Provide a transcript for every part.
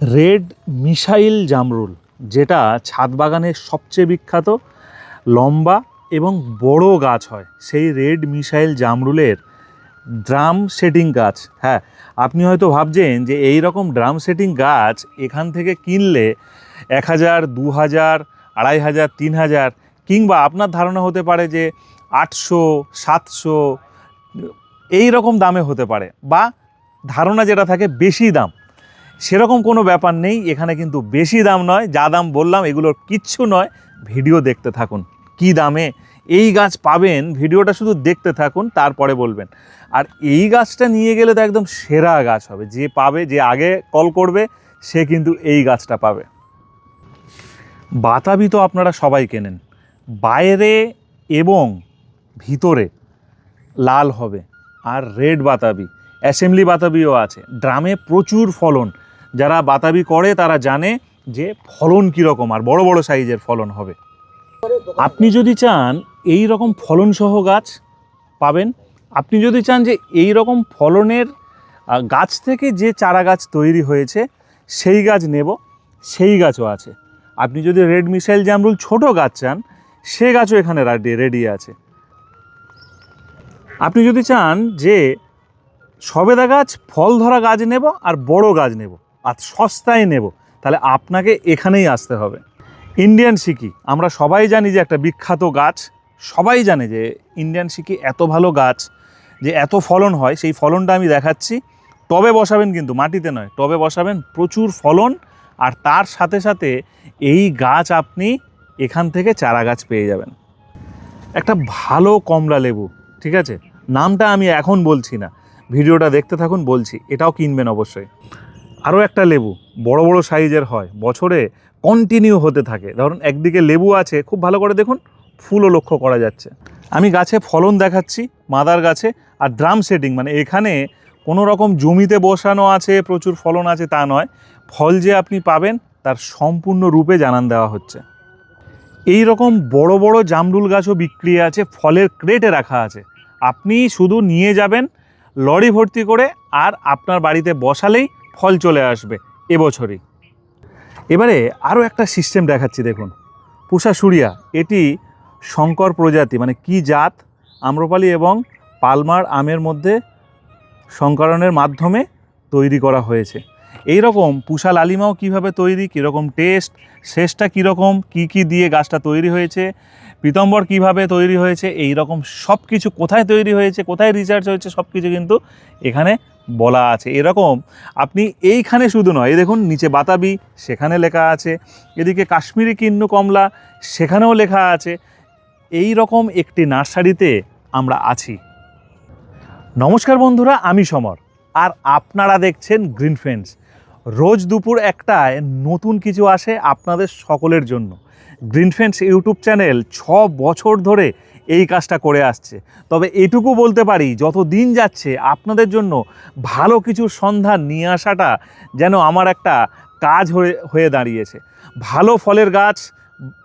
Red missile জামরুল, যেটা ছাদ বাগানের সবচেয়ে বিখ্যাত, লম্বা এবং বড় গাছ হয়। সেই রেড মিসাইল জামরুলের ড্রাম সেটিং গাছ হ্যাঁ আপনি হয়তো ভাবছেন যে এই রকম ড্রাম সেটিং গাছ এখান থেকে কিনলে এক হাজার দু হাজার আড়াই হাজার তিন হাজার কিংবা আপনার ধারণা হতে পারে যে আটশো, সাতশো, এই রকম দামে হতে পারে বা ধারণা যেটা থাকে বেশি দাম। সেরকম কোনো ব্যাপার নেই, এখানে কিন্তু বেশি দাম নয়, যা দাম বললাম এগুলোর কিচ্ছু নয়, ভিডিও দেখতে থাকুন। কি দামে? এই গাছ পাবেন, ভিডিওটা শুধু দেখতে থাকুন, তারপরে বলবেন। আর এই গাছটা নিয়ে গেলে তো একদম সেরা গাছ হবে, যে পাবে, যে আগে কল করবে, সে কিন্তু এই গাছটা পাবে। বাতাবি তো আপনারা সবাই কেনেন। বাইরে এবং ভিতরে লাল হবে, আর রেড বাতাবি, অ্যাসেম্বলি বাতাবিও আছে। ড্রামে প্রচুর ফলন যারা বাতাবি করে, তারা জানে যে ফলন কীরকম আর বড় বড় সাইজের ফলন হবে। আপনি যদি চান এই রকম ফলনসহ গাছ পাবেন, আপনি যদি চান যে এই রকম ফলনের গাছ থেকে যে চারা গাছ তৈরি হয়েছে, সেই গাছ নেব, সেই গাছও আছে। আপনি যদি রেড মিসাইল জামরুল ছোট গাছ চান, সে গাছও এখানে রেডি রেডি আছে। আপনি যদি চান যে সবেদা গাছ ফল ধরা গাছ নেব আর বড় গাছ নেব আর সস্তায় নেব। তাহলে আপনাকে এখানেই আসতে হবে। ইন্ডিয়ান সিকি, আমরা সবাই জানি যে একটা বিখ্যাত গাছ। সবাই জানে যে ইন্ডিয়ান সিকি এত ভালো গাছ যে এত ফলন হয়, সেই ফলনটা আমি দেখাচ্ছি। টবে বসাবেন কিন্তু, মাটিতে নয়, টবে বসাবেন, প্রচুর ফলন। আর তার সাথে সাথে এই গাছ আপনি এখান থেকে চারা গাছ পেয়ে যাবেন। একটা ভালো কমলা লেবু, ঠিক আছে? নামটা আমি এখন বলছি না। ভিডিওটা দেখতে থাকুন, বলছি, এটাও কিনবেন অবশ্যই। আরও একটা লেবু, বড় বড় সাইজের হয়, বছরে কন্টিনিউ হতে থাকে। ধরুন একদিকে লেবু আছে, খুব ভালো করে দেখুন, ফুলও লক্ষ্য করা যাচ্ছে। আমি গাছে ফলন দেখাচ্ছি, মাদার গাছে, আর ড্রাম সেটিং মানে এখানে কোনো রকম জমিতে বসানো আছে, প্রচুর ফলন আছে তা নয়। ফল যে আপনি পাবেন, তার সম্পূর্ণ রূপে জানান দেওয়া হচ্ছে। এই রকম বড় বড় জামরুল গাছও বিক্রি আছে, ফলের ক্রেটে রাখা আছে। আপনি শুধু নিয়ে যাবেন, লরি ভর্তি করে, আর আপনার বাড়িতে বসালেই ফল চলে আসবে এবছরই। এবারে আরও একটা সিস্টেম দেখাচ্ছি দেখুন। পুষা সুরিয়া, এটি শঙ্কর প্রজাতি মানে কি জাত? আম্রপালি এবং পালমার আমের মধ্যে সংকরণের মাধ্যমে তৈরি করা হয়েছে। এই রকম পুষা লালিমাও কীভাবে তৈরি, কীরকম টেস্ট শেষটা কীরকম, কি কি দিয়ে গাছটা তৈরি হয়েছে পীতম্বর কীভাবে তৈরি হয়েছে এই রকম সব কিছু কোথায় তৈরি হয়েছে, কোথায় রিসার্চ হয়েছে সব কিছু কিন্তু এখানে বলা আছে। এরকম আপনি এইখানে শুধু নয়, এই দেখুন নিচে বাতাবি, সেখানে লেখা আছে, এদিকে কাশ্মীরি কিন্ন কমলা, সেখানেও লেখা আছে। এই রকম একটি নার্সারিতে আমরা আছি। নমস্কার বন্ধুরা, আমি সমর, আর আপনারা দেখছেন গ্রিন ফ্রেন্ডস রোজ দুপুর একটায় নতুন কিছু আসে আপনাদের সকলের জন্য। গ্রিন ইউটিউব চ্যানেল ছ বছর ধরে এই কাজটা করে আসছে। তবে এটুকু বলতে পারি, যত দিন যাচ্ছে, আপনাদের জন্য ভালো কিছুর সন্ধান নিয়ে আসাটা যেন আমার একটা কাজ হয়ে হয়ে দাঁড়িয়েছে। ভালো ফলের গাছ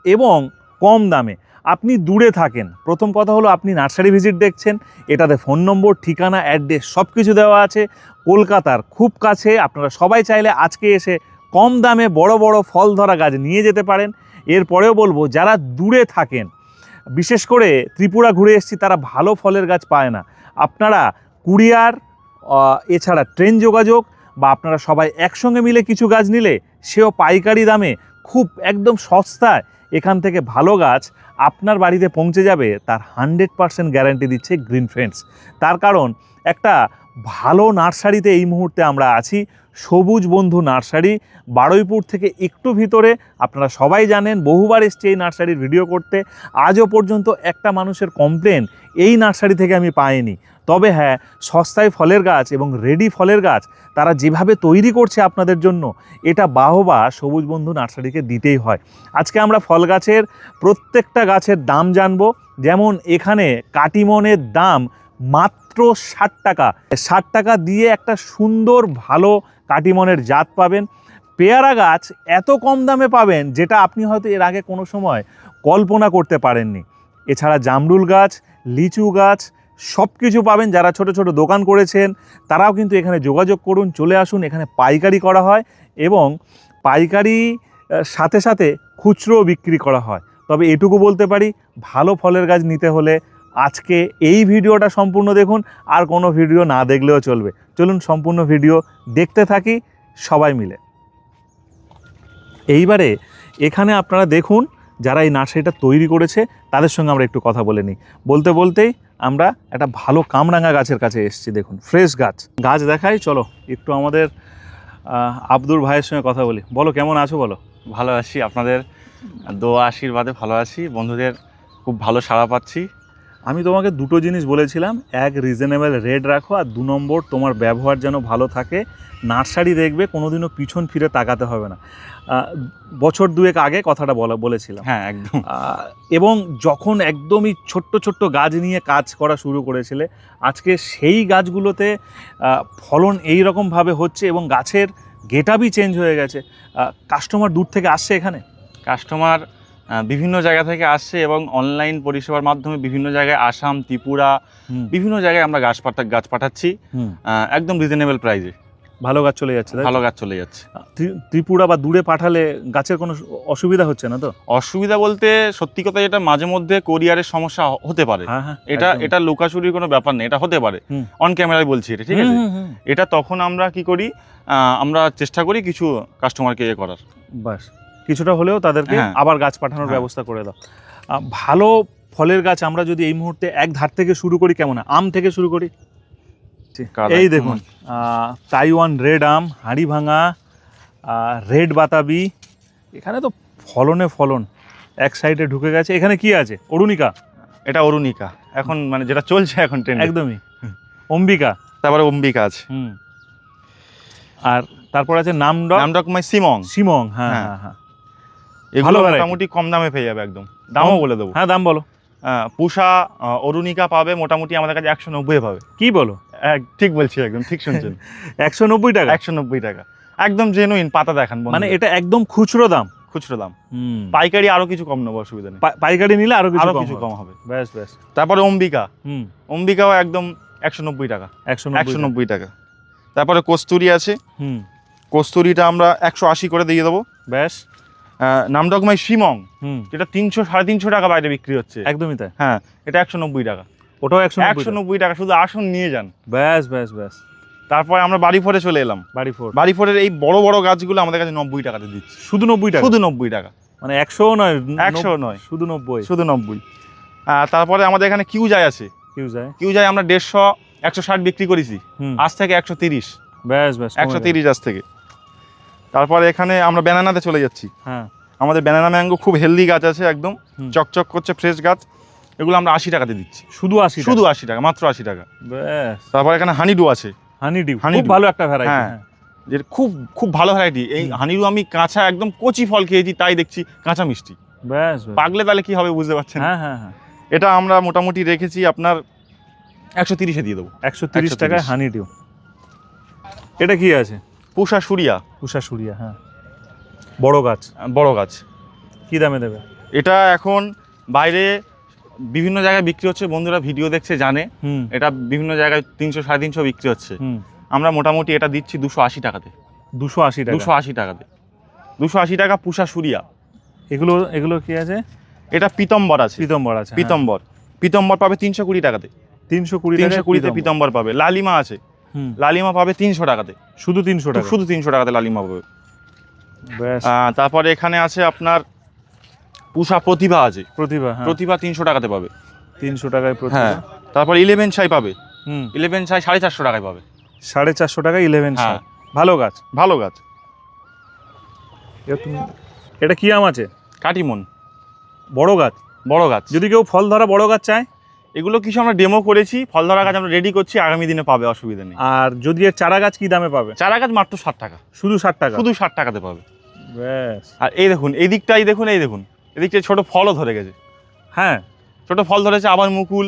এবং কম দামে। আপনি দূরে থাকেন। প্রথম কথা হলো, আপনি নার্সারি ভিজিট দেখছেন, এটাতে ফোন নম্বর, ঠিকানা, অ্যাড্রেস সব কিছু দেওয়া আছে। কলকাতার খুব কাছে, আপনারা সবাই চাইলে আজকে এসে কম দামে বড় বড় ফল ধরা গাছ নিয়ে যেতে পারেন। এরপরেও বলব, যারা দূরে থাকেন, বিশেষ করে ত্রিপুরা ঘুরে এসেছি, তারা ভালো ফলের গাছ পায় না। আপনারা কুরিয়ার এছাড়া ট্রেন যোগাযোগ বা আপনারা সবাই একসঙ্গে মিলে কিছু গাছ নিলে, সেও পাইকারি দামে খুব একদম সস্তায় এখান থেকে ভালো গাছ আপনার বাড়িতে পৌঁছে যাবে, তার হান্ড্রেড পারসেন্ট গ্যারান্টি দিচ্ছে গ্রিন ফ্রেন্ডস। তার কারণ, একটা ভালো নার্সারিতে এই মুহূর্তে আমরা আছি। সবুজ বন্ধু নার্সারি, বারুইপুর থেকে একটু ভিতরে। আপনারা সবাই জানেন, বহুবার এসছে এই নার্সারির ভিডিও করতে। আজও পর্যন্ত একটা মানুষের কমপ্লেন এই নার্সারি থেকে আমি পাইনি। তবে হ্যাঁ সস্তায় ফলের গাছ এবং রেডি ফলের গাছ, তারা যেভাবে তৈরি করছে আপনাদের জন্য, এটা বাহবা সবুজ বন্ধু নার্সারিকে দিতেই হয়। আজকে আমরা ফল গাছের প্রত্যেকটা গাছের দাম জানব। যেমন এখানে কাটিমনের দাম মাত্র ষাট টাকা। ষাট টাকা দিয়ে একটা সুন্দর, ভালো কাটিমনের জাত পাবেন। পেয়ারা গাছ এত কম দামে পাবেন, যেটা আপনি হয়তো এর আগে কোনো সময় কল্পনা করতে পারেননি। এছাড়া জামরুল গাছ, লিচু গাছ সব কিছু পাবেন। যারা ছোট ছোট দোকান করেছেন, তারাও কিন্তু এখানে যোগাযোগ করুন, চলে আসুন। এখানে পাইকারি করা হয় এবং পাইকারি সাথে সাথে খুচরোও বিক্রি করা হয়। তবে এটুকু বলতে পারি, ভালো ফলের গাছ নিতে হলে আজকে এই ভিডিওটা সম্পূর্ণ দেখুন, আর কোনো ভিডিও না দেখলেও চলবে। চলুন সম্পূর্ণ ভিডিও দেখতে থাকি সবাই মিলে। এইবারে এখানে আপনারা দেখুন, যারা এই নার্সারিটা তৈরি করেছে, তাদের সঙ্গে আমরা একটু কথা বলে নিই। বলতে বলতেই আমরা একটা ভালো কামরাঙা গাছের কাছে এসেছি, দেখুন, ফ্রেশ গাছ। গাছ দেখাই, চলো, একটু আমাদের আব্দুর ভাইয়ের সঙ্গে কথা বলি। বলো, কেমন আছো বলো? ভালো আছি, আপনাদের দোয়া আশীর্বাদে ভালো আছি। বন্ধুদের খুব ভালো সাড়া পাচ্ছি। আমি তোমাকে দুটো জিনিস বলেছিলাম। এক রিজনেবল রেট রাখো আর দু নম্বর তোমার ব্যবহার যেন ভালো থাকে। নার্সারি দেখবে কোনোদিনও পিছন ফিরে তাকাতে হবে না। বছর দুয়েক আগে কথাটা বলা বলেছিলাম। হ্যাঁ একদম। এবং যখন একদমই ছোট্ট ছোট্ট গাছ নিয়ে কাজ করা শুরু করেছিলে আজকে সেই গাছগুলোতে ফলন এই রকমভাবে হচ্ছে এবং গাছের গেটাবই চেঞ্জ হয়ে গেছে। কাস্টমার দূর থেকে আসছে এখানে? কাস্টমার বিভিন্ন জায়গা থেকে আসছে এবং অনলাইন পরিষেবার মাধ্যমে বিভিন্ন জায়গায় আসাম ত্রিপুরা বিভিন্ন জায়গায় আমরা গাছ পাঠা গাছ পাঠাচ্ছি। একদম রিজনেবল প্রাইজে ভালো গাছ চলে যাচ্ছে ভালো গাছ চলে যাচ্ছে। ত্রিপুরা বা দূরে পাঠালে গাছের কোনো অসুবিধা হচ্ছে না তো? অসুবিধা বলতে সত্যি কথা এটা মাঝে মধ্যে কোরিয়ারের সমস্যা হতে পারে। হ্যাঁ হ্যাঁ এটা এটা লুকাচুরির কোনো ব্যাপার নেই এটা হতে পারে। অন ক্যামেরায় বলছি এটা ঠিক আছে। এটা তখন আমরা কি করি আমরা চেষ্টা করি কিছু কাস্টমারকে ইয়ে করার। বাস। কিছুটা হলেও তাদেরকে হ্যাঁ। আবার গাছ পাঠানোর হ্যাঁ। ব্যবস্থা করে দাও। ভালো ফলের গাছ আমরা যদি এই মুহূর্তে এক ধার থেকে শুরু করি কেমন? আম থেকে শুরু করি? এই দেখুন তাইওয়ান রেড আম হাঁড়ি ভাঙা রেড বাতাবি এখানে তো ফলনে ফলন এক সাইডে ঢুকে গেছে। এখানে কি আছে? অরুণিকা। এটা অরুণিকা। এখন মানে যেটা চলছে এখন ট্রেন্ড একদমই। অম্বিকা। তারপরে অম্বিকা আছে। হুম। আর তারপর আছে নামডক। নামডকমাই সিমং সিমং হ্যাঁ হ্যাঁ। হ্যাঁ হ্যাঁ। এগুলো মোটামুটি কম দামে পেয়ে যাবে একদম। দামও বলে দেবো। হ্যাঁ দাম বলো। পুষা অরুণিকা পাবে মোটামুটি আমাদের কাছে একশো নব্বই পাবে। কি বলো? ঠিক বলছি একদম ঠিক শুনছেন। একশো নব্বই টাকা? একশো নব্বই টাকা। একদম জেনুইন পাতা দেখান মানে এটা একদম খুচরো দাম? খুচরো দাম। পাইকারি আরও কিছু কম নেব অসুবিধা নেই। পাইকারি নিলে আরও কিছু আরও কিছু কম হবে। ব্যাস ব্যাস। তারপরে অম্বিকা। হুম। অম্বিকাও একদম একশো নব্বই টাকা। একশো একশো নব্বই টাকা। তারপরে কস্তুরি আছে। হুম। কস্তুরিটা আমরা একশো আশি করে দিয়ে দেবো। ব্যাস। নামডকমাই সিমং হুম। যেটা তিনশো সাড়ে তিনশো টাকা বাইরে বিক্রি হচ্ছে। একদমই তাই। হ্যাঁ এটা একশো নব্বই টাকা। ওটাও একশো একশো নব্বই টাকা শুধু আসন নিয়ে যান। ব্যাস ব্যাস ব্যাস। তারপরে আমরা বাড়ি ফোরে চলে এলাম। বাড়ি ফোর বাড়ি ফোরের এই বড় বড় গাছগুলো আমাদের কাছে নব্বই টাকাতে দিচ্ছি। শুধু নব্বই টাকা? শুধু নব্বই টাকা। মানে একশো নয় একশো নয়। শুধু নব্বই। শুধু নব্বই। তারপরে আমাদের এখানে কিউ যায় আছে। কিউ যায় কিউ যায় আমরা দেড়শো একশো ষাট বিক্রি করেছি। আজ থেকে একশো তিরিশ। ব্যাস ব্যাস একশো তিরিশ আজ থেকে। তারপরে এখানে আমরা ব্যানানাতে চলে যাচ্ছি। হ্যাঁ। আমাদের ব্যানানা ম্যাঙ্গো খুব হেলদি গাছ আছে একদম। চকচক করছে ফ্রেশ গাছ। এগুলো আমরা আশি টাকাতে দিচ্ছি। শুধু আশি শুধু আশি টাকা মাত্র আশি টাকা। তারপর এখানে হানিডু আছে। হানি ডিউ Honey খুব ভালো একটা ভ্যারাইটি হ্যাঁ। যে খুব খুব ভালো ভ্যারাইটি এই। হানিডু আমি কাঁচা একদম কচি ফল খেয়েছি তাই দেখছি কাঁচা মিষ্টি। ব্যাস। পাকলে তাহলে কি হবে বুঝতে পারছেন? হ্যাঁ হ্যাঁ হ্যাঁ। এটা আমরা মোটামুটি রেখেছি আপনার একশো তিরিশে দিয়ে দেবো। একশো তিরিশ টাকায় হানি ডিউ এটা কি আছে? পুষা সুরিয়া। উষা সুরিয়া হ্যাঁ। বড় গাছ। বড় গাছ। কি দামে দেবে? এটা এখন বাইরে বিভিন্ন জায়গায় বিক্রি হচ্ছে বন্ধুরা ভিডিও দেখছে জানে। হুম। এটা বিভিন্ন জায়গায় তিনশো সাড়ে তিনশো বিক্রি হচ্ছে। হুম। আমরা মোটামুটি এটা দিচ্ছি দুশো আশি টাকাতে। দুশো আশি টাকা। দুশো আশি টাকাতে। দুশো আশি টাকা পুষা সুরিয়া। এগুলো এগুলো কি আছে? এটা পিতম্বর আছে। পিতম্বর আছে হ্যাঁ। পিতম্বর। পিতম্বর পাবে তিনশো কুড়ি টাকাতে। তিনশো কুড়ি তিনশো কুড়িতে পিতম্বর পাবে। লালিমা আছে। লালিমা পাবে তিনশো টাকাতে। শুধু তিনশো টাকা। শুধু তিনশো টাকাতে লালিমা পাবে। তারপরে এখানে আছে আপনার পুষা প্রতিভা আছে। প্রতিভা হ্যাঁ। প্রতিভা তিনশো টাকাতে পাবে। তিনশো টাকায় হ্যাঁ। তারপর ইলেভেন ছাই পাবে। হুম। ইলেভেন ছাই সাড়ে চারশো টাকায় পাবে। সাড়ে চারশো টাকা ইলেভেন হ্যাঁ। ভালো গাছ। ভালো গাছ। এটা কি আম আছে? কাটিমন। বড় গাছ। বড় গাছ। যদি কেউ ফল ধরা বড় গাছ চায়? এগুলো কিছু আমরা ডেমো করেছি ফল ধরা গাছ আমরা রেডি করছি আগামী দিনে পাবে অসুবিধা নেই। আর যদি এর চারা গাছ কি দামে পাবে? চারা গাছ মাত্র ষাট টাকা। শুধু ষাট টাকা? শুধু ষাট টাকাতে পাবে। আর এই দেখুন এই দিকটাই দেখুন এই দেখুন। এদিকটায় ছোট ফলও ধরে গেছে। হ্যাঁ। ছোট ফল ধরেছে আবার মুকুল।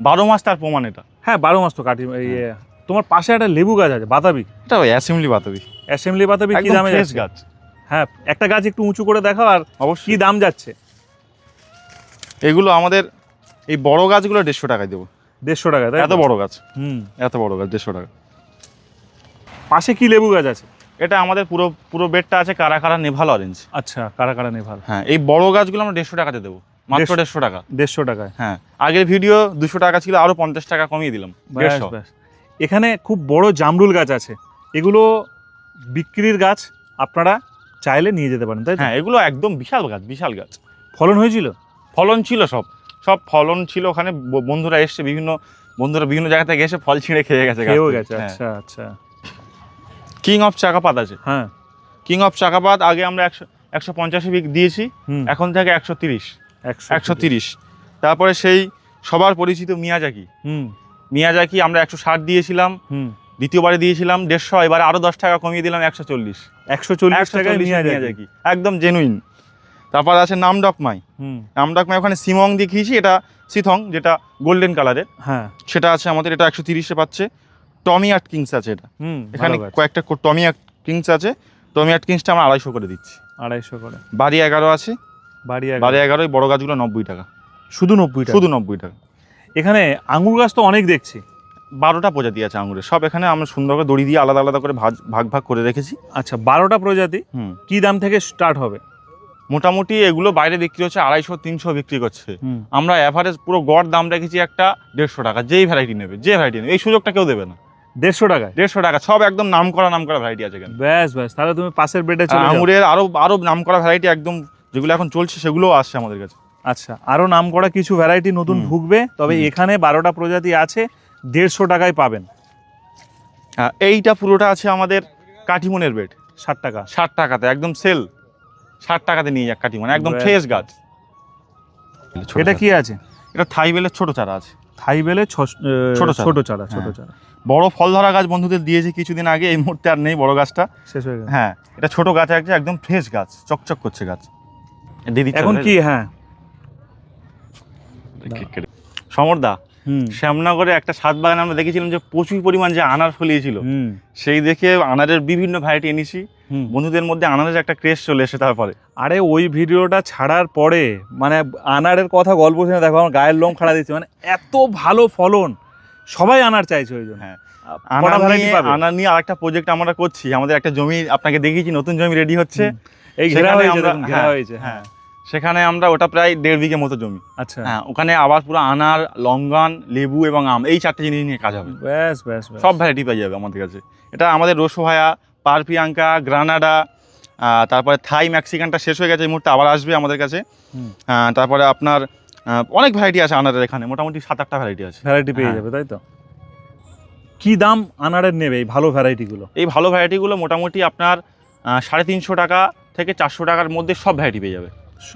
বারো মাস তার প্রমাণ এটা। হ্যাঁ বারো মাস তো কাটি এ, তোমার পাশে একটা লেবু গাছ আছে বাতাবি। এটা ওই অ্যাসেম্বলি বাতাবি। অ্যাসেম্বলি বাতাবি কি দামে ফ্রেশ গাছ। হ্যাঁ একটা গাছ একটু উঁচু করে দেখাও আর কি অবশ্যই। দাম যাচ্ছে। এগুলো আমাদের এই বড় গাছগুলো দেড়শো টাকায় দেবো। দেড়শো টাকা তাই এত বড় গাছ। হুম। এত বড় গাছ দেড়শো টাকা। পাশে কি লেবু গাছ আছে? এটা আমাদের পুরো পুরো বেডটা আছে কারা কারা নেভাল অরেঞ্জ আচ্ছা কারা কারা নেই ভালো হ্যাঁ এই বড় গাছগুলো আমরা দেড়শো টাকাতে দেবো। মাত্র দেড়শো- টাকা। দেড়শো টাকায়। হ্যাঁ আগের ভিডিও দুশো টাকা ছিল আরও পঞ্চাশ টাকা কমিয়ে দিলাম। দেড়শো। এখানে খুব বড় জামরুল গাছ আছে। এগুলো বিক্রির গাছ আপনারা চাইলে নিয়ে যেতে পারেন তাই? হ্যাঁ এগুলো একদম বিশাল গাছ বিশাল গাছ। ফলন হয়েছিল? ফলন ছিল সব। সব ফলন ছিল ওখানে। বন্ধুরা এসছে বিভিন্ন বন্ধুরা বিভিন্ন জায়গা থেকে এসে ফল ছিঁড়ে খেয়ে গেছে খেয়েও গেছে হ্যাঁ। আচ্ছা আচ্ছা। কিং অফ চাকাপাত আছে। হ্যাঁ। কিং অফ চাকাপাত আগে আমরা একশো একশো পঞ্চাশে দিয়েছি হুম। এখন থেকে একশো তিরিশ। একশো তিরিশ। তারপরে সেই সবার পরিচিত মিয়াজাকি। হুম। মিয়াজাকি আমরা একশো ষাট দিয়েছিলাম হুম। দ্বিতীয়বারে দিয়েছিলাম দেড়শো এবারে আরও দশ টাকা কমিয়ে দিলাম একশো চল্লিশ। একশো চল্লিশ যায় মিয়াজাকি। একদম জেনুইন তারপর আছে নামডকমাই হুম। নামডকমাই ওখানে সিমং দেখিয়েছি এটা সিথং যেটা গোল্ডেন কালারের হ্যাঁ। সেটা আছে আমাদের এটা একশো তিরিশে পাচ্ছে। টমি আট কিংস আছে এটা। হুম এখানে কয়েকটা টমি আট কিংস আছে। টমি আট কিংসটা আমরা আড়াইশো করে দিচ্ছি। আড়াইশো করে। বাড়ি এগারো আছে। বাড়ি বাড়ি এগারো। এগারোই বড় গাছগুলো নব্বই টাকা। শুধু নব্বই টাকা? শুধু নব্বই টাকা। এখানে আঙুর গাছ তো অনেক দেখছি। বারোটা প্রজাতি আছে আঙুরের সব এখানে আমরা সুন্দর করে দড়ি দিয়ে আলাদা আলাদা করে ভাগ ভাগ ভাগ করে রেখেছি। আচ্ছা বারোটা প্রজাতি হুম। কি দাম থেকে স্টার্ট হবে? মোটামুটি এগুলো বাইরে বিক্রি হচ্ছে আড়াইশো তিনশো বিক্রি করছে। আমরা অ্যাভারেজ পুরো গড় দাম রেখেছি একটা দেড়শো টাকা যেই ভ্যারাইটি নেবে যে ভ্যারাইটি নেবে। এই সুযোগটা কেউ দেবে না। দেড়শো টাকা দেড়শো টাকা সব একদম নাম করা নাম করা ভ্যারাইটি আছে এখানে। ব্যাস ব্যাস তাহলে তুমি পাশের বেডে চলে আঙুরের আরও আরও নাম করা ভ্যারাইটি একদম যেগুলো এখন চলছে সেগুলোও আসছে আমাদের কাছে। আচ্ছা আরও নাম করা কিছু ভ্যারাইটি নতুন ঢুকবে তবে এখানে বারোটা প্রজাতি আছে দেড়শো টাকায় পাবেন। হ্যাঁ, এইটা পুরোটা আছে আমাদের কাঠিমনের বেড ষাট টাকা। ষাট টাকাতে একদম সেল ষাট টাকাতে নিয়ে যাক কাটিমন একদম ফ্রেশ গাছ। এটা কি আছে? এটা থাইবেলের ছোট চারা আছে। থাই বেলে ছ- আহ, ছোট চারা। ছোট চারা ছোট হ্যাঁ। চারা। বড় ফল ধরা গাছ বন্ধুদের দিয়েছি কিছুদিন আগে এই মুহূর্তে আর নেই বড় গাছটা। শেষ হয়ে গেল। হ্যাঁ এটা ছোট গাছ আছে একদম ফ্রেশ গাছ চকচক করছে গাছ। দিদি এখন কি হ্যাঁ। সমরদা হুম। শ্যামনগরে একটা সাত বাগানে আমরা দেখেছিলাম যে প্রচুর পরিমাণ যে আনার ফলিয়েছিল সেই দেখে আনারের বিভিন্ন ভ্যারাইটি এনেছি। বন্ধুদের মধ্যে আনারের একটা ক্রেজ চলে এসে তারপরে। আরে ওই ভিডিওটা ছাড়ার পরে মানে আনারের কথা গল্প শুনে দেখো আমার গায়ের লোম খাড়া দিচ্ছে মানে এত ভালো ফলন সবাই আনার চাইছে ওই জন্য। হ্যাঁ। আনার নিয়ে আরেকটা প্রজেক্ট আমরা করছি আমাদের একটা জমি আপনাকে দেখিয়েছি নতুন জমি রেডি হচ্ছে। এই ঘেরা হয়েছে হ্যাঁ, হয়েছে হ্যাঁ। সেখানে আমরা ওটা প্রায় দেড় বিঘে মতো জমি। আচ্ছা। হ্যাঁ ওখানে আবার পুরো আনার লঙ্গান লেবু এবং আম এই চারটে জিনিস নিয়ে কাজ হবে। ব্যাস ব্যাস। সব ভ্যারাইটি পেয়ে যাবে আমাদের কাছে। এটা আমাদের রসোহায়া পারপিয়াঙ্কা গ্রানাডা তারপরে থাই ম্যাক্সিকানটা শেষ হয়ে গেছে এই মুহূর্তে আবার আসবে আমাদের কাছে। তারপরে আপনার অনেক ভ্যারাইটি আছে আনারের এখানে মোটামুটি সাত আটটা ভ্যারাইটি আছে। ভ্যারাইটি পেয়ে হ্যাঁ। যাবে তাই তো? কি দাম আনারের নেবে এই ভালো ভ্যারাইটিগুলো এই ভালো ভ্যারাইটিগুলো মোটামুটি আপনার সাড়ে তিনশো টাকা থেকে চারশো টাকার মধ্যে সব ভ্যারাইটি পেয়ে যাবে।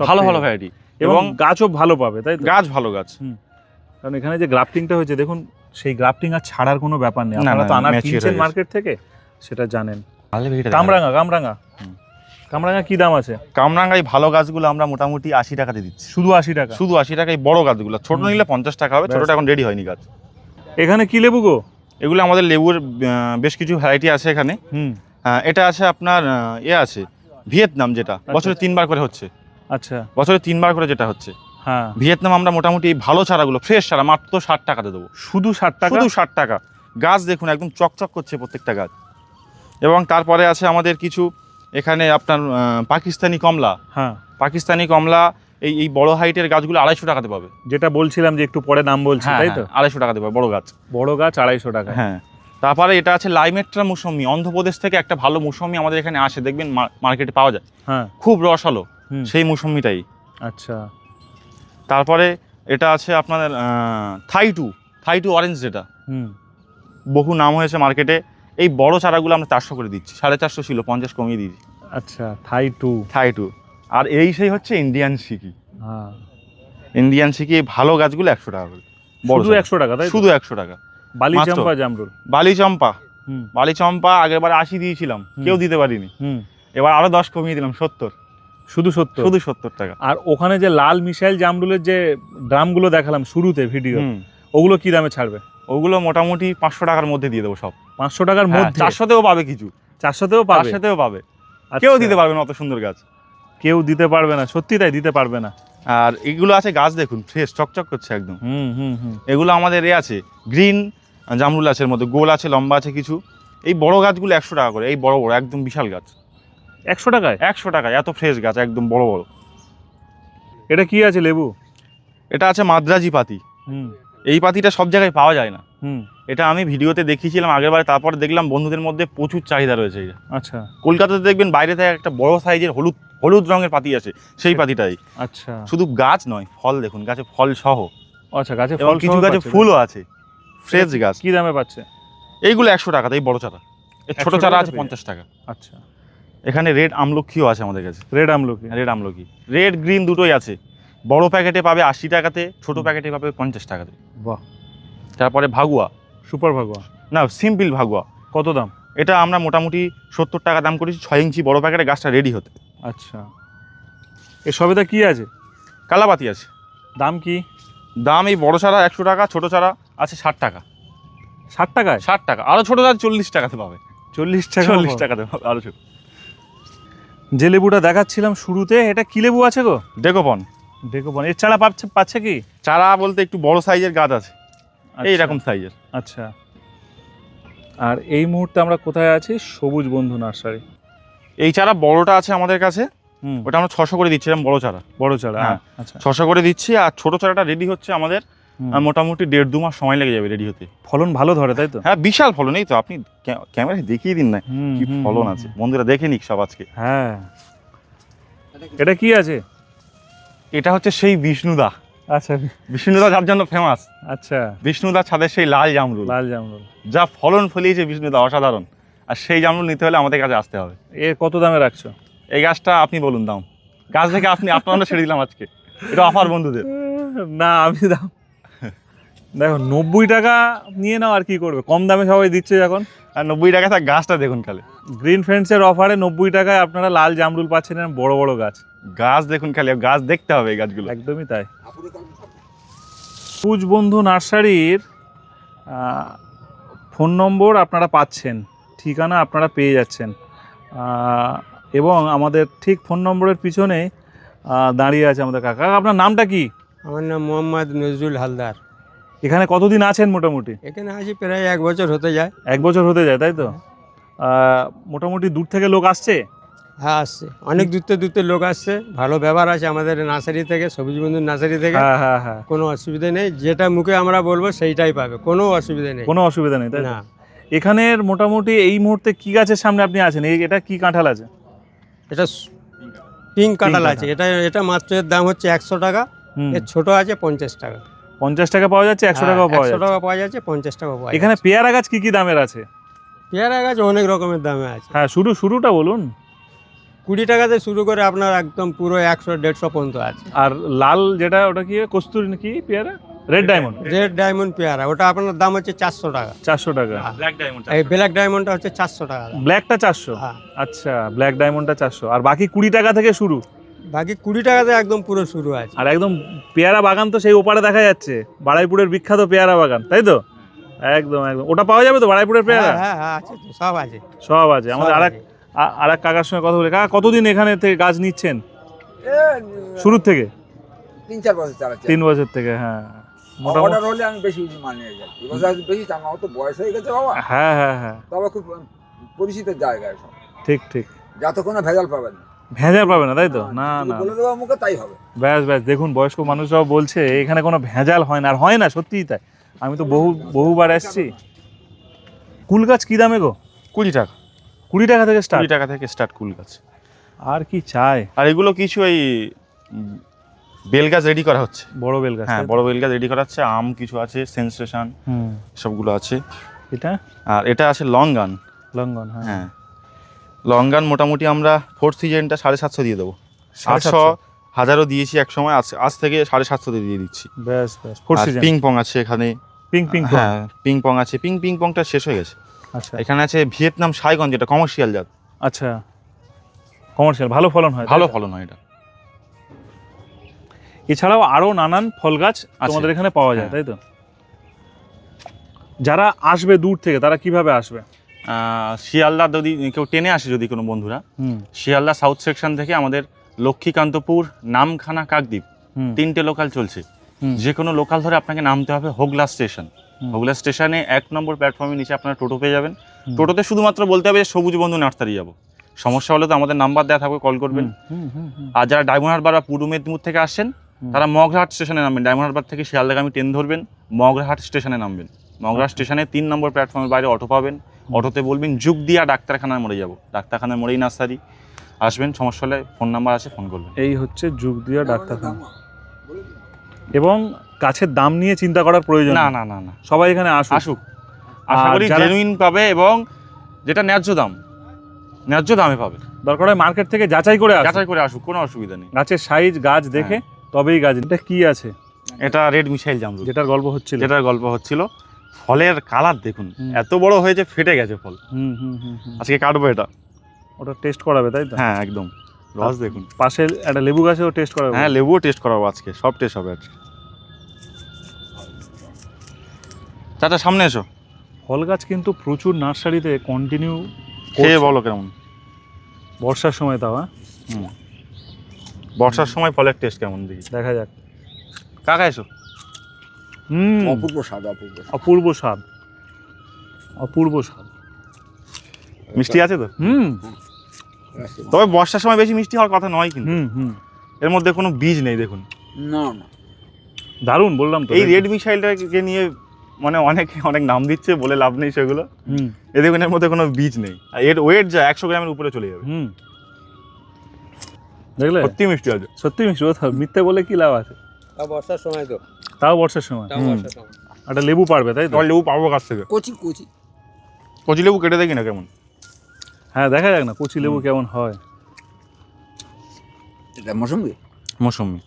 ভালো ভালো ভ্যারাইটি এবং গাছও ভালো পাবে তাই গাছ ভালো গাছ। কারণ এখানে যে গ্রাফটিংটা হয়েছে দেখুন সেই গ্রাফটিং আর ছাড়ার কোনো ব্যাপার নেই। আপনারা তো আনার কিনছেন মার্কেট থেকে সেটা জানেন। কামরাঙা কামরাঙা হুম। কামরাঙা কি দাম আছে? কামরাঙ্গাই ভালো গাছগুলো আমরা মোটামুটি আশি টাকাতে দিচ্ছি। শুধু আশি টাকা? শুধু আশি টাকায় বড় গাছগুলো। ছোট নিলে পঞ্চাশ টাকা হবে। ছোটটা এখন রেডি হয়নি গাছ। এখানে কি লেবু গো? এগুলো আমাদের লেবুর বেশ কিছু ভ্যারাইটি আছে এখানে। হুম। এটা আছে আপনার এ আছে ভিয়েতনাম যেটা। বছরে তিনবার করে হচ্ছে। আচ্ছা। বছরে তিনবার করে যেটা হচ্ছে। হ্যাঁ। ভিয়েতনাম আমরা মোটামুটি ভালো চারাগুলো ফ্রেশ চারা মাত্র ষাট টাকাতে দেবো। শুধু ষাট টাকা? শুধু ষাট টাকা। গাছ দেখুন একদম চকচক করছে প্রত্যেকটা গাছ। এবং তারপরে আছে আমাদের কিছু এখানে আপনার পাকিস্তানি কমলা। হ্যাঁ। পাকিস্তানি কমলা এই এই বড় হাইটের গাছগুলো আড়াইশো টাকাতে পাবে। যেটা বলছিলাম যে একটু পরে দাম বলছি হ্যাঁ তাই তো? হ্যাঁ, আড়াইশো টাকাতে পাবে বড় গাছ। বড় গাছ আড়াইশো টাকা। হ্যাঁ। তারপরে এটা আছে লাইমেট্রা মুসম্মি অন্ধ্রপ্রদেশ থেকে একটা ভালো মুসম্মি আমাদের এখানে আসে দেখবেন মার্কেটে পাওয়া যায়। হ্যাঁ। খুব রসালো সেই মুসম্মিটাই আচ্ছা। তারপরে এটা আছে আপনাদের Thai two Thai two orange যেটা। হুম। বহু নাম হয়েছে মার্কেটে এই বড় চারাগুলো আমরা চারশো করে দিচ্ছি সাড়ে চারশো ছিল পঞ্চাশ কমিয়ে দিয়েছি। আচ্ছা থাই টু থাই টু আর এই সেই হচ্ছে ইন্ডিয়ান সিকি। হ্যাঁ। ইন্ডিয়ান সিকি ভালো গাছগুলো একশো টাকা করে। বড় শুধু একশো টাকা তাই শুধু একশো টাকা। বালি। চাম্পা জামরুল। বালি চম্পা। হুম। বালি চম্পা আগের বার আশি দিয়েছিলাম কেউ দিতে পারিনি। হুম। এবার আরও দশ কমিয়ে দিলাম সত্তর। শুধু সত্তর? শুধু সত্তর টাকা। আর ওখানে যে লাল মিসাইল জামরুলের যে ড্রামগুলো দেখালাম শুরুতে ভিডিও ওগুলো কি দামে ছাড়বে? ওগুলো মোটামুটি পাঁচশো টাকার মধ্যে দিয়ে দেবো সব। পাঁচশো টাকার হ্যাঁ, মধ্যে? চারশোতেও পাবে কিছু। চারশোতেও পাবে? চারশোতেও পাবে। আচ্ছা। কেউ দিতে পারবে না অত সুন্দর গাছ। কেউ দিতে পারবে না সত্যি তাই দিতে পারবে না। আর এগুলো আছে গাছ দেখুন ফ্রেশ চকচক করছে একদম। হুম হুম হুম। এগুলো আমাদের এ আছে গ্রিন জামরুল আছে এর মধ্যে গোল আছে লম্বা আছে কিছু। এই বড় গাছগুলো একশো টাকা করে এই বড় বড় একদম বিশাল গাছ। একশো টাকায়? একশো টাকা এত ফ্রেশ গাছ একদম বড় বড়। এটা কি আছে লেবু? এটা আছে মাদ্রাজি পাতি। হুম। এই পাতিটা সব জায়গায় পাওয়া যায় না। হুম। এটা আমি ভিডিওতে দেখিয়েছিলাম আগেরবার তারপরে দেখলাম বন্ধুদের মধ্যে প্রচুর চাহিদা রয়েছে এটা। আচ্ছা। কলকাতাতে দেখবেন বাইরে থেকে একটা বড় সাইজের হলুদ হলুদ রঙের পাতি আছে সেই পাতিটাই। আচ্ছা। শুধু গাছ নয় ফল দেখুন গাছে ফল সহ। আচ্ছা গাছে ফল কিছু গাছে ফুলও আছে ফ্রেশ গাছ। কি দামে পাচ্ছে? এইগুলো একশো টাকা এই বড় চারা। এর ছোট চারা আছে পঞ্চাশ টাকা। আচ্ছা। এখানে রেড আমলক্ষীও আছে আমাদের কাছে। রেড আমলকি। রেড আমলকি। রেড গ্রিন দুটোই আছে। বড় প্যাকেটে পাবে আশি টাকাতে ছোট প্যাকেটে পাবে পঞ্চাশ টাকাতে। বাহ। তারপরে ভাগুয়া। সুপার ভাগুয়া। না সিম্পল ভাগুয়া। কত দাম? এটা আমরা মোটামুটি সত্তর টাকা দাম করেছি ছয় ইঞ্চি বড় প্যাকেটে গাছটা রেডি হতে। আচ্ছা। এ সবেদা কি আছে? কালাপাতি আছে। দাম কি? দাম এই বড় চারা একশো টাকা ছোট চারা আছে ষাট টাকা। ষাট টাকায়? ষাট টাকা। আরও ছোটো চারা চল্লিশ টাকাতে পাবে। চল্লিশ টাকা চল্লিশ টাকাতে পাবে আরও ছোট। যে লেবুটা দেখাচ্ছিলাম শুরুতে এটা কি লেবু আছে গো? ডেকোপন। ডেকোবন এর ছাড়া পাচ্ছে পাচ্ছে কি? চারা বলতে একটু বড় সাইজের গাছ আছে। আচ্ছা, এইরকম সাইজের আচ্ছা। আর এই মুহূর্তে আমরা কোথায় আছি? সবুজ বন্ধু নার্সারি। এই চারা বড়টা আছে আমাদের কাছে। হুম। ওটা আমরা ছশো করে দিচ্ছিলাম বড় চারা। বড় চারা হ্যাঁ। আচ্ছা। ছশো করে দিচ্ছি আর ছোট চারাটা রেডি হচ্ছে আমাদের। মোটামুটি দেড় দু মাস সময় লেগে যাবে রেডি হতে। ফলন ভালো ধরে তাই তো? হ্যাঁ বিশাল ফলন। এই তো আপনি ক্যামেরায় দেখিয়ে দিন না কি ফলন আছে। বন্ধুরা দেখে নিক সব আজকে। হ্যাঁ। এটা কি আছে? এটা হচ্ছে সেই বিষ্ণুদা। আচ্ছা। বিষ্ণুদা যার জন্য ফেমাস আচ্ছা। বিষ্ণুদা ছাদের সেই লাল জামরুল। লাল জামরুল। যা ফলন ফলিয়েছে বিষ্ণুদা অসাধারণ। আর সেই জামরুল নিতে হলে আমাদের কাছে আসতে হবে। এ কত দামে রাখছো? এই গাছটা আপনি বলুন দাম। গাছ থেকে আপনি আপনারা ছেড়ে দিলাম আজকে। এটা অফার বন্ধুদের। না আমি দাম। দেখো নব্বই টাকা নিয়ে নাও আর কি করবে। কম দামে সবাই দিচ্ছে এখন। আর নব্বই টাকা থাক গাছটা দেখুন খালি। গ্রিন ফ্রেন্ডসের অফারে নব্বই টাকায় আপনারা লাল জামরুল পাচ্ছেন বড় বড় গাছ। গাছ দেখুন খালি গাছ দেখতে হবে এই গাছগুলো। একদমই তাই। সবুজ বন্ধু নার্সারির ফোন নম্বর আপনারা পাচ্ছেন ঠিকানা আপনারা পেয়ে যাচ্ছেন। এবং আমাদের ঠিক ফোন নম্বরের পিছনে দাঁড়িয়ে আছে আমাদের কাকা। আপনার নামটা কি? আমার নাম মোহাম্মদ নজরুল হালদার। এখানে কতদিন আছেন মোটামুটি? এখানে আসি প্রায় এক বছর হতে যায়। এক বছর হতে যায় তাই তো? মোটামুটি দূর থেকে লোক আসছে? হ্যাঁ আসছে অনেক দূরতে দূরতে লোক আসছে। ভালো ব্যবহার আছে আমাদের নার্সারি থেকে সবুজ বন্ধু নার্সারি থেকে। হ্যাঁ হ্যাঁ হ্যাঁ। কোনো অসুবিধা নেই যেটা মুখে আমরা বলব সেইটাই পাবে কোনো অসুবিধা নেই। কোনো অসুবিধা নেই তাই না। এখানের মোটামুটি এই মুহূর্তে কি গাছের সামনে আপনি আছেন? এই এটা কি কাঁঠাল আছে? এটা পিঙ্ক কাঁঠাল আছে। এটা এটা মাত্র এর দাম হচ্ছে একশো টাকা। এর ছোট আছে পঞ্চাশ টাকা। পঞ্চাশ টাকা পাওয়া যাচ্ছে একশো টাকাও পাওয়া একশো যাচ্ছে। টাকা পাওয়া যাচ্ছে পঞ্চাশ টাকা পাওয়া এখানে পেয়ারা গাছ কি কি দামের আছে? পেয়ারা গাছ অনেক রকমের দামে আছে। হ্যাঁ শুরু শুরুটা বলুন। কুড়ি টাকাতে শুরু করে আপনার একদম পুরো একশো দেড়শো পর্যন্ত আছে। আর লাল যেটা ওটা কি কস্তুরি কি পেয়ারা? রেড ডায়মন্ড রেড ডায়মন্ড পেয়ারা ওটা আপনার দাম হচ্ছে চারশো টাকা। চারশো টাকা। ব্ল্যাক ডায়মন্ড এই ব্ল্যাক ডায়মন্ডটা হচ্ছে চারশো টাকা। ব্ল্যাকটা চারশো? হ্যাঁ। আচ্ছা ব্ল্যাক ডায়মন্ডটা চারশো। আর বাকি কুড়ি টাকা থেকে শুরু? বাকি কুড়ি টাকাতে একদম পুরো শুরু আছে। আর একদম পেয়ারা বাগান তো সেই ওপারে দেখা যাচ্ছে। বাড়াইপুরের বিখ্যাত পেয়ারা বাগান তাই তো? একদম একদম। ওটা পাওয়া যাবে তো বাড়াইপুরের পেয়ারা? হ্যাঁ হ্যাঁ হ্যাঁ আছে তো, সব আছে। সব আছে। আমাদের আর। আর এক কাকার সঙ্গে কথা বলে। কাকা কতদিন এখানে থেকে গাছ নিচ্ছেন? শুরুর থেকে? তিন চার বছর চালাচ্ছে তিন বছর থেকে হ্যাঁ। অর্ডার হলে আমি বেশি মানে যাই এবছর বেশি চান আমার তো বয়স হয়ে গেছে বাবা। হ্যাঁ হ্যাঁ হ্যাঁ। তবে খুব পরিচিত জায়গায় সব ঠিক ঠিক। যতক্ষণ না ভেজাল পাবেন। না ভেজাল পাবে না তাই তো? না না। বলে দেবো মুখে তাই হবে। ব্যাস ব্যাস দেখুন বয়স্ক মানুষরাও বলছে এখানে কোনো ভেজাল হয় না আর হয় না সত্যিই তাই। আমি তো বহু বহুবার এসেছি। কুল গাছ কী দামে গো? কুড়ি টাকা। কুড়ি টাকা থেকে স্টার্ট কুড়ি টাকা থেকে স্টার্ট কুল গাছ। আর কি চাই? আর এগুলো কিছু এই বেল গাছ রেডি করা হচ্ছে। বড় বেল গাছ হ্যাঁ বড় বেল গাছ রেডি করা হচ্ছে আম কিছু আছে সেন্সেশন সবগুলো আছে। এটা? আর এটা আছে লং গান লং গান হ্যাঁ। লং গান মোটামুটি আমরা ফোর্থ সিজনটা সাড়ে সাতশো দিয়ে দেবো। আটশো সাতশো। হাজারও দিয়েছি এক সময় আজ আজ থেকে সাড়ে সাতশো দিয়ে দিচ্ছি। ব্যাস ব্যাস পিং পং আছে এখানে। পিং পিং হ্যাঁ পিং পং আছে। পিং পিং পংটা শেষ হয়ে গেছে। আচ্ছা। এখানে আছে ভিয়েতনাম সাইগঞ্জ যেটা কমার্শিয়াল জাত। আচ্ছা। কমার্শিয়াল ভালো ফলন হয় ভালো ফলন হয় এটা। এছাড়াও আরও নানান ফল গাছ আমাদের এখানে পাওয়া যায় হ্যাঁ। তাই তো? যারা আসবে দূর থেকে তারা কীভাবে আসবে? আহ, শিয়ালদা যদি কেউ টেনে আসে যদি কোনো বন্ধুরা শিয়ালদা সাউথ সেকশন থেকে আমাদের লক্ষ্মীকান্তপুর নামখানা কাকদ্বীপ তিনটে লোকাল চলছে। যে কোনো লোকাল ধরে আপনাকে নামতে হবে হোগলা স্টেশন হোগলা স্টেশনে এক নম্বর প্ল্যাটফর্মের নিচে আপনারা টোটো পেয়ে যাবেন। টোটোতে শুধুমাত্র বলতে হবে যে সবুজ বন্ধু নার্সারি যাব। সমস্যা হলে তো আমাদের নাম্বার দেওয়া থাকবে কল করবেন। আর যারা ডায়মন্ড হারবার বা পূর্ব মেদিনীপুর থেকে আসছেন হুম। তারা মগরাহাট স্টেশনে নামবেন। ডায়মন্ড হারবার থেকে শিয়ালদাগামী ট্রেন ধরবেন মগরাহাট স্টেশনে নামবেন। মগরাহাট স্টেশনে তিন নম্বর প্ল্যাটফর্মের বাইরে অটো পাবেন। অটোতে বলবেন যুগ দিয়া ডাক্তারখানার মোড়ে যাব। ডাক্তারখানার মোড়েই নার্সারি। আসবেন সমস্যা হলে ফোন নাম্বার আছে ফোন করবেন। এই হচ্ছে যুগ দিয়া ডাক্তারখানা। এবং গাছের দাম নিয়ে চিন্তা করার প্রয়োজন না না না না। সবাই এখানে আসুক। আসুক। আশা করি জেনুইন পাবে এবং যেটা ন্যায্য দাম ন্যায্য দামে পাবে। দরকার হয় মার্কেট থেকে যাচাই করে যাচাই করে আসুক কোনো অসুবিধা নেই। গাছের সাইজ গাছ দেখে তবেই গাছ এটা কি আছে? এটা রেড মিসাইল জামরুল। যেটার গল্প হচ্ছিল। যেটার গল্প হচ্ছিল। ফলের কালার দেখুন এত বড় হয়েছে ফেটে গেছে ফল। হুম হুম হুম হুম। আজকে কাটবো এটা। ওটা টেস্ট করাবে তাই তো? হ্যাঁ একদম। রস দেখুন। পাশে একটা লেবু গাছেও টেস্ট করাবে। হ্যাঁ লেবুও টেস্ট করাবো আজকে সব টেস্ট হবে আজকে। চাচা সামনে এসো। ফল গাছ কিন্তু প্রচুর নার্সারিতে কন্টিনিউ খেয়ে বলো কেমন? বর্ষার সময় তাও হ্যাঁ? হুম। বর্ষার সময় ফলের টেস্ট কেমন দেখি? দেখা যাক। কাকা এসো। হুম। অপূর্ব স্বাদ অপূর্ব স্বাদ। অপূর্ব স্বাদ। অপূর্ব স্বাদ। মিষ্টি আছে তো? হুম। তবে বর্ষার সময় বেশি মিষ্টি হওয়ার কথা নয় কিন্তু। হুম হুম। এর মধ্যে কোনো বীজ নেই দেখুন। না না। দারুণ বললাম তো। এই রেড মিসাইলটাকে নিয়ে মানে অনেকে অনেক নাম দিচ্ছে বলে লাভ নেই সেগুলো। হুম। এ দেখুন এর মধ্যে কোনো বীজ নেই। আর এর ওয়েট যা একশো গ্রামের উপরে চলে যাবে। হুম। দেখলে? সত্যি মিষ্টি আছে সত্যি মিষ্টি কথা মিথ্যে বলে কি লাভ আছে? তা বর্ষার সময় তো। তাও বর্ষার সময়। তাও একটা লেবু পারবে তাই তো? লেবু পাবো কাছ থেকে। কচি কচি। কচি লেবু কেটে দেখি না কেমন? হ্যাঁ দেখা যাক না কচি লেবু কেমন হয়। এটা মৌসুমি? মৌসুমি।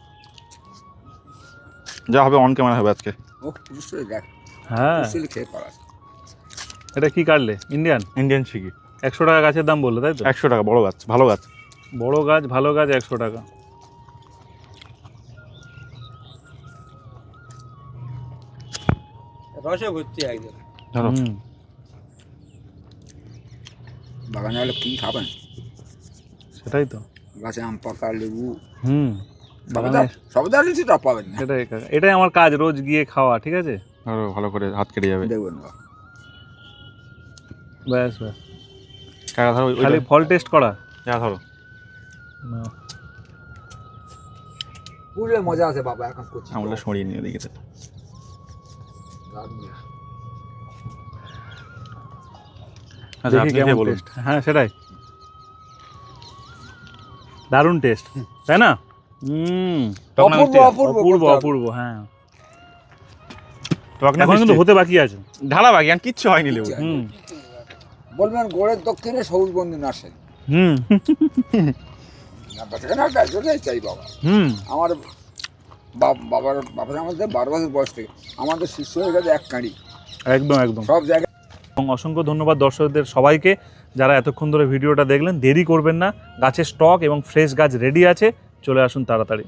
যা হবে অন কেমন হবে আজকে। ও দেখ। হ্যাঁ। খেয়ে এটা কি কাটলে? ইন্ডিয়ান ইন্ডিয়ান শিখি একশো টাকা গাছের দাম বললে তাই তো? একশো টাকা বড় গাছ ভালো গাছ। বড় গাছ ভালো গাছ একশো টাকা। রসে ভর্তি একদম। ধরো। বাগানে হলে কি খাবেন? সেটাই তো। গাছে আম পাকা লেবু। হুম। বাগানে লিচু পাবেন এটাই আমার কাজ রোজ গিয়ে খাওয়া ঠিক আছে? ধরো ভালো করে হাত কেটে যাবে। দেখবেন না ব্যাস ব্যাস। কাকা ধরো খালি ফল টেস্ট করা। যা ধরো। পুরো মজা আছে বাবা এখন কচি আমরা সরিয়ে নিয়ে। আচ্ছা আপনি খেয়ে বলুন। টেস্ট হ্যাঁ সেটাই। দারুণ টেস্ট তাই না? হুম। অপূর্ব অপূর্ব অপূর্ব হ্যাঁ। এখন কিন্তু? হতে বাকি আছে। ঢালা বাকি আর কিচ্ছু হয়নি লেবু। হুম। বলবেন গোড়ের দক্ষিণে সবুজ বন্ধু হুম। চাই বাবা। হুম। আমার বাবার বাবার আমাদের বারো বছর বয়স থেকে। আমাদের শিষ্য হয়ে গেছে এক কাঁড়ি। একদম একদম। সব জায়গায় এবং অসংখ্য ধন্যবাদ দর্শকদের সবাইকে যারা এতক্ষণ ধরে ভিডিওটা দেখলেন। দেরি করবেন না। গাছের স্টক এবং ফ্রেশ গাছ রেডি আছে। চলে আসুন তাড়াতাড়ি।